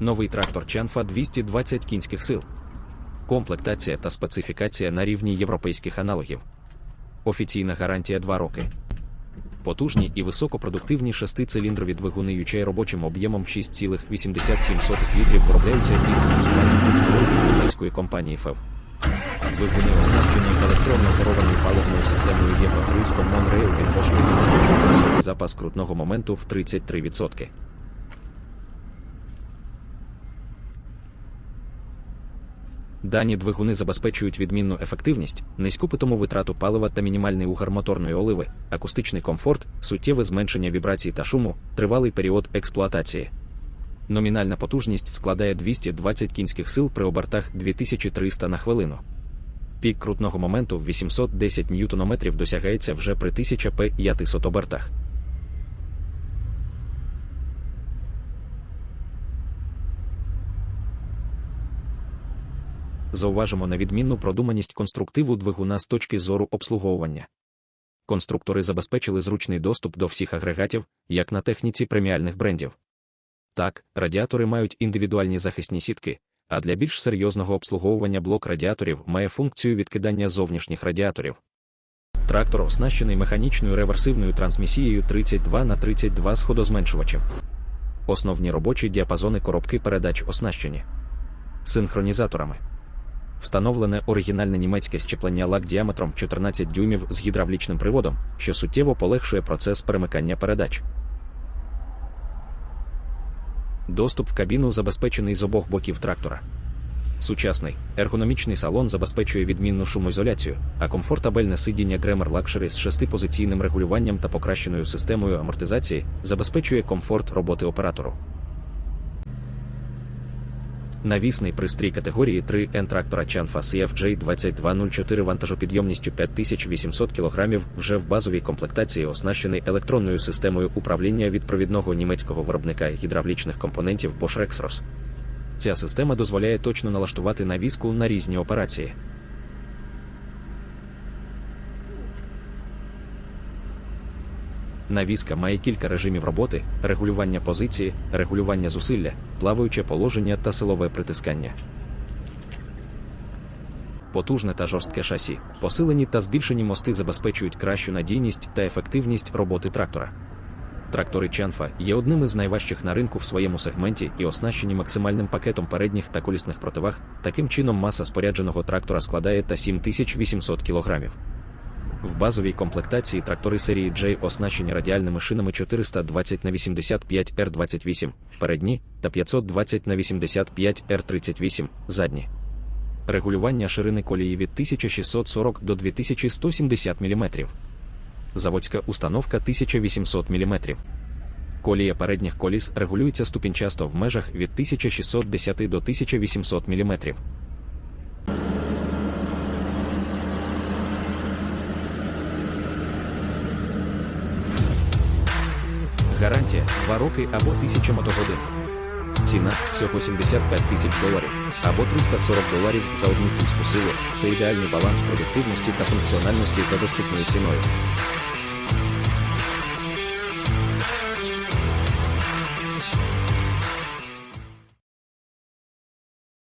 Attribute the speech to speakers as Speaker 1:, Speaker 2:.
Speaker 1: Новий трактор Чанфа 220 кінських сил. Комплектація та специфікація на рівні європейських аналогів. Офіційна гарантія 2 роки. Потужні і високопродуктивні шестициліндрові двигуни ючей робочим об'ємом 6,87 літрів виробляються із застосуванням компанії ФЕВ. Двигуни оснащені електронно керованою паливною системою Єврогризьком Монрейл і можливість спочатку запас крутного моменту в 33%. Дані двигуни забезпечують відмінну ефективність, низьку питому витрату палива та мінімальний угар моторної оливи, акустичний комфорт, суттєве зменшення вібрацій та шуму, тривалий період експлуатації. Номінальна потужність складає 220 кінських сил при обертах 2300 на хвилину. Пік крутного моменту в 810 Нм досягається вже при 1000 500 обертах. Зауважимо на відмінну продуманість конструктиву двигуна з точки зору обслуговування. Конструктори забезпечили зручний доступ до всіх агрегатів, як на техніці преміальних брендів. Так, радіатори мають індивідуальні захисні сітки, а для більш серйозного обслуговування блок радіаторів має функцію відкидання зовнішніх радіаторів. Трактор оснащений механічною реверсивною трансмісією 32 на 32 з ходозменшувачем. Основні робочі діапазони коробки передач оснащені синхронізаторами. Встановлене оригінальне німецьке щеплення лак діаметром 14 дюймів з гідравлічним приводом, що суттєво полегшує процес перемикання передач. Доступ в кабіну забезпечений з обох боків трактора. Сучасний ергономічний салон забезпечує відмінну шумоізоляцію, а комфортабельне сидіння Grammar Luxury з шестипозиційним регулюванням та покращеною системою амортизації забезпечує комфорт роботи оператору. Навісний пристрій категорії 3 N трактора Chanfa CFJ 2204 вантажопідйомністю 5800 кг вже в базовій комплектації оснащений електронною системою управління від провідного німецького виробника гідравлічних компонентів Bosch Rexros. Ця система дозволяє точно налаштувати навіску на різні операції. Навіска має кілька режимів роботи: регулювання позиції, регулювання зусилля, плаваюче положення та силове притискання. Потужне та жорстке шасі, посилені та збільшені мости забезпечують кращу надійність та ефективність роботи трактора. Трактори Чанфа є одним із найважчих на ринку в своєму сегменті і оснащені максимальним пакетом передніх та колісних противаг. Таким чином, маса спорядженого трактора складає та 7800 кг. В базовій комплектації трактори серії J оснащені радіальними шинами 420 на 85 R28 передні та 520 на 85 R38 задні. Регулювання ширини колії від 1640 до 2170 мм. Заводська установка 1800 мм. Колія передніх коліс регулюється ступінчасто в межах від 1610 до 1800 мм. Гарантія 2 роки або 1000 мотогодин. Ціна всього 75 тисяч доларів або 340 доларів за одну кінську силу. Це ідеальний баланс продуктивності та функціональності за доступною ціною.